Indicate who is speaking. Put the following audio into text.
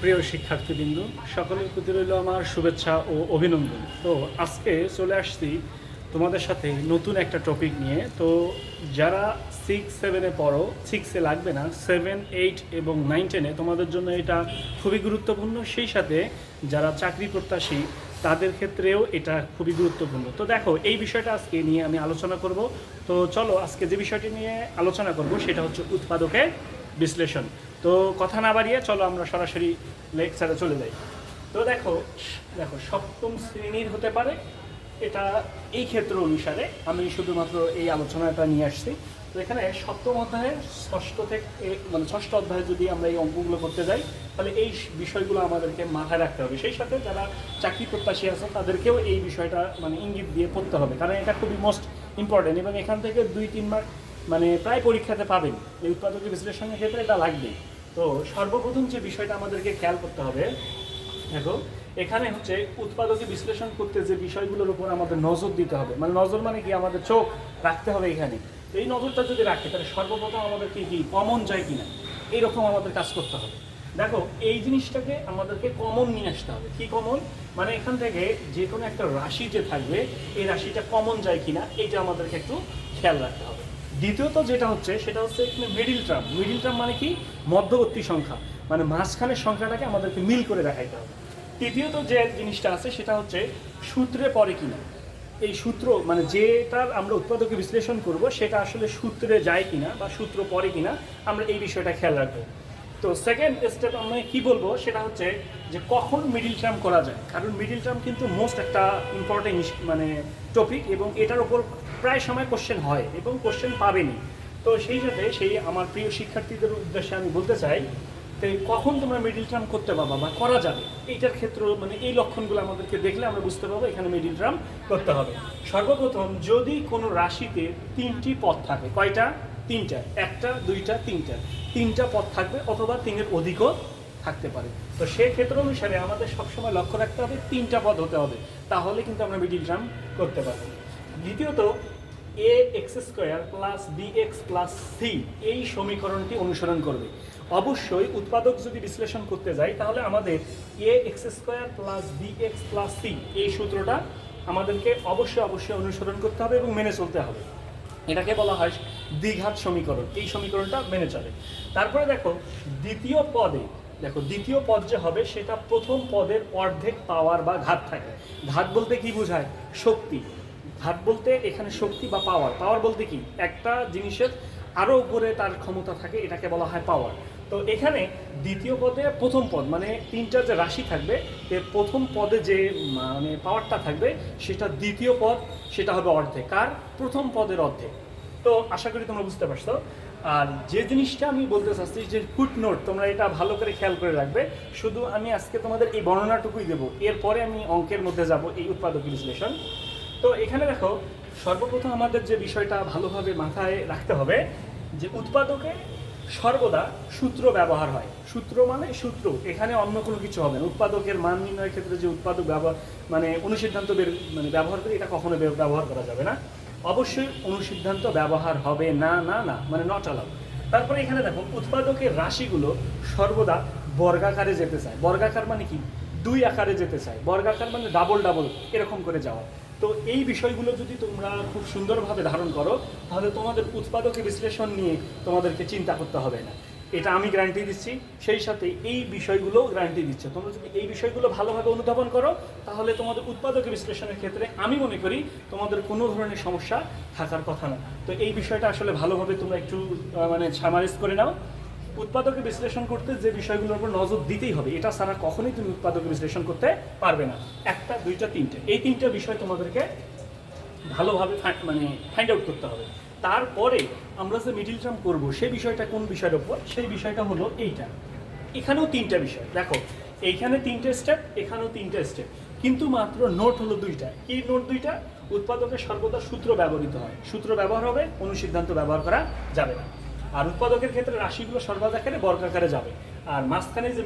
Speaker 1: প্রিয় শিক্ষার্থীবৃন্দ, সকলের প্রতি রইল আমার শুভেচ্ছা ও অভিনন্দন। তো আজকে চলে আসছি তোমাদের সাথে নতুন একটা টপিক নিয়ে। তো যারা সিক্স সেভেনে পড়ো সিক্সে লাগবে না সেভেন এইট এবং নাইন টেনে তোমাদের জন্য এটা খুবই গুরুত্বপূর্ণ। সেই সাথে যারা চাকরি প্রত্যাশী, তাদের ক্ষেত্রেও এটা খুবই গুরুত্বপূর্ণ। তো দেখো, এই বিষয়টা আজকে নিয়ে আমি আলোচনা করব। তো চলো, আজকে যে বিষয়টি নিয়ে আলোচনা করব, সেটা হচ্ছে উৎপাদকের বিশ্লেষণ। তো কথা না বাড়িয়ে চলো আমরা সরাসরি লেকচারে চলে যাই। তো দেখো দেখো, সপ্তম শ্রেণির হতে পারে, এটা এই ক্ষেত্র অনুসারে আমি শুধুমাত্র এই আলোচনাটা নিয়ে আসছি। তো এখানে সপ্তম অধ্যায়ের ষষ্ঠ থেকে মানে ষষ্ঠ অধ্যায়ে যদি আমরা এই অঙ্কগুলো করতে যাই, তাহলে এই বিষয়গুলো আমাদেরকে মাথায় রাখতে হবে। সেই সাথে যারা চাকরি প্রত্যাশী আছে, তাদেরকেও এই বিষয়টা মানে ইঙ্গিত দিয়ে পড়তে হবে। কারণ এটা খুবই মোস্ট ইম্পর্টেন্ট এবং এখান থেকে দুই, তিন মার্ক মানে প্রায় পরীক্ষাতে পাবেন। এই উৎপাদক বিশ্লেষণের ক্ষেত্রে এটা লাগবেই তো সর্বপ্রথম যে বিষয়টা আমাদেরকে খেয়াল করতে হবে, দেখো, এখানে হচ্ছে উৎপাদকে বিশ্লেষণ করতে যে বিষয়গুলোর উপর আমাদের নজর দিতে হবে। মানে নজর মানে কি? আমাদের চোখ রাখতে হবে এখানে। তো এই নজরটা যদি রাখে, তাহলে সর্বপ্রথম আমাদেরকে কি কমন যায় কিনা? এইরকম আমাদের কাজ করতে হবে। দেখো, এই জিনিসটাকে আমাদেরকে কমন নিয়ে আসতে হবে। কি কমন? মানে এখান থেকে যে কোনো একটা রাশি যে থাকবে, এই রাশিটা কমন যায় কিনা এইটা আমাদেরকে একটু খেয়াল রাখতে হবে। দ্বিতীয়ত যেটা হচ্ছে, সেটা হচ্ছে এখানে মিডিল টার্ম মিডিল টার্ম মানে কি? মধ্যবর্তী সংখ্যা। মানে মাঝখানের সংখ্যাটাকে আমাদেরকে মিল করে দেখাইতে হবে। তৃতীয়ত যে জিনিসটা আছে, সেটা হচ্ছে সূত্রে পরে কিনা। এই সূত্র মানে যেটার আমরা উৎপাদকে বিশ্লেষণ করব, সেটা আসলে সূত্রে যায় কিনা বা সূত্র পরে কিনা, আমরা এই বিষয়টা খেয়াল রাখব। তো সেকেন্ড স্টেপ আমরা কি বলব, সেটা হচ্ছে যে কখন মিডিল টার্ম করা যায়। কারণ মিডিল টার্ম কিন্তু মোস্ট একটা ইম্পর্টেন্ট মানে টপিক এবং এটার উপর প্রায় সময় কোশ্চেন হয় এবং কোশ্চেন পাবেনি তো সেই সাথে সেই আমার প্রিয় শিক্ষার্থীদের উদ্দেশ্যে আমি বলতে চাই তো কখন তোমরা মিডিল টার্ম করতে পারবা বা করা যাবে, এইটার ক্ষেত্রে মানে এই লক্ষণগুলো আমাদেরকে দেখলে আমরা বুঝতে পারব এখানে মিডিল টার্ম করতে হবে। সর্বপ্রথম যদি কোনো রাশিতে তিনটি পথ থাকে, কয়টা? তিনটা, একটা, দুইটা, তিনটা। তিনটা পথ থাকবে অথবা তিনের অধিকও থাকতে পারে। তো সেই ক্ষেত্র অনুসারে আমাদের সবসময় লক্ষ্য রাখতে হবে, তিনটা পদ হতে হবে। তাহলে কিন্তু আমরা মিডিল টার্ম করতে পারব। দ্বিতীয়ত A X square plus B X plus C এই সমীকরণটি অনুসরণ করবে। অবশ্যই উৎপাদক যদি বিশ্লেষণ করতে যাই তাহলে আমাদের A X square plus B X plus C এই সূত্রটা আমাদেরকে অবশ্যই অবশ্যই অনুসরণ করতে হবে এবং মেনে চলতে হবে। এটাকে বলা হয় দ্বিঘাত সমীকরণ। এই সমীকরণটা মেনে চলে। তারপরে দেখো, দ্বিতীয় পদে, দেখো, দ্বিতীয় পদ যে হবে, সেটা প্রথম পদের অর্ধেক পাওয়ার বা ঘাত থাকে। ঘাত বলতে কি বোঝায়? শক্তি। ঘাত বলতে এখানে শক্তি বা পাওয়ার। পাওয়ার বলতে কি? একটা জিনিসের আরও উপরে তার ক্ষমতা থাকে, এটাকে বলা হয় পাওয়ার। তো এখানে দ্বিতীয় পদে প্রথম পদ মানে তিনটা যে রাশি থাকবে এর প্রথম পদে যে মানে পাওয়ারটা থাকবে, সেটা দ্বিতীয় পদ, সেটা হবে অর্ধেক। কার প্রথম পদের অর্ধেক। তো আশা করি তোমরা বুঝতে পারছ। আর যে জিনিসটা আমি বলতে চাচ্ছি যে ফুট নোট তোমরা এটা ভালো করে খেয়াল করে রাখবে। শুধু আমি আজকে তোমাদের এই বর্ণনাটুকুই দেবো। এরপরে আমি অঙ্কের মধ্যে যাব এই উৎপাদক বিশ্লেষণ। তো এখানে দেখো, সর্বপ্রথম আমাদের যে বিষয়টা ভালোভাবে মাথায় রাখতে হবে, যে উৎপাদকে সর্বদা সূত্র ব্যবহার হয়। সূত্র মানে সূত্র। এখানে অন্য কোনো কিছু হবে না। উৎপাদকের মান নির্ণয়ের ক্ষেত্রে যে উৎপাদক ব্যবহার মানে অনুসিদ্ধান্ত মানে ব্যবহার করে এটা কখনো ব্যবহার করা যাবে না। অবশ্যই অনুসিদ্ধান্ত ব্যবহার হবে না না না মানে নট অ্যালাউ তারপরে এখানে দেখো, উৎপাদকের রাশিগুলো সর্বদা বর্গাকারে যেতে চায়। বর্গাকার মানে কি? দুই আকারে যেতে চায়। বর্গাকার মানে ডাবল ডাবল এরকম করে যাওয়া। তো এই বিষয়গুলো যদি তোমরা খুব সুন্দরভাবে ধারণ করো, তাহলে তোমাদের উৎপাদকের বিশ্লেষণ নিয়ে তোমাদেরকে চিন্তা করতে হবে না। এটা আমি গ্যারান্টি দিচ্ছি, সেই সাথে এই বিষয়গুলোও গ্যারান্টি দিচ্ছে। তোমরা যদি এই বিষয়গুলো ভালোভাবে অনুধাবন করো, তাহলে তোমাদের উৎপাদকের বিশ্লেষণের ক্ষেত্রে আমি মনে করি তোমাদের কোনো ধরনের সমস্যা থাকার কথা না। তো এই বিষয়টা আসলে ভালোভাবে তোমরা একটু মানে সামারিজ করে নাও। উৎপাদকে বিশ্লেষণ করতে যে বিষয়গুলোর উপর নজর দিতেই হবে, এটা ছাড়া কখনোই তুমি উৎপাদকে বিশ্লেষণ করতে পারবে না। একটা, দুইটা, তিনটে। এই তিনটা বিষয় তোমাদেরকে ভালোভাবে মানে ফাইন্ড আউট করতে হবে। তারপরে আমরা যে মিডিল টার্ম করব সেই বিষয়টা কোন বিষয়ের ওপর সেই বিষয়টা হলো এইটা। এখানেও তিনটা বিষয়। দেখো, এইখানে তিনটে স্টেপ এখানেও তিনটে স্টেপ কিন্তু মাত্র নোট হলো দুইটা। কি নোট দুইটা? উৎপাদকের সর্বদা সূত্র ব্যবহৃত হয়। সূত্র ব্যবহার হবে অনুসিদ্ধান্ত ব্যবহার করা যাবে না। আর উৎপাদকের ক্ষেত্রে রাশিগুলো সর্বাধাকারে বর্গাকারে যাবে। আর মাঝখানে যে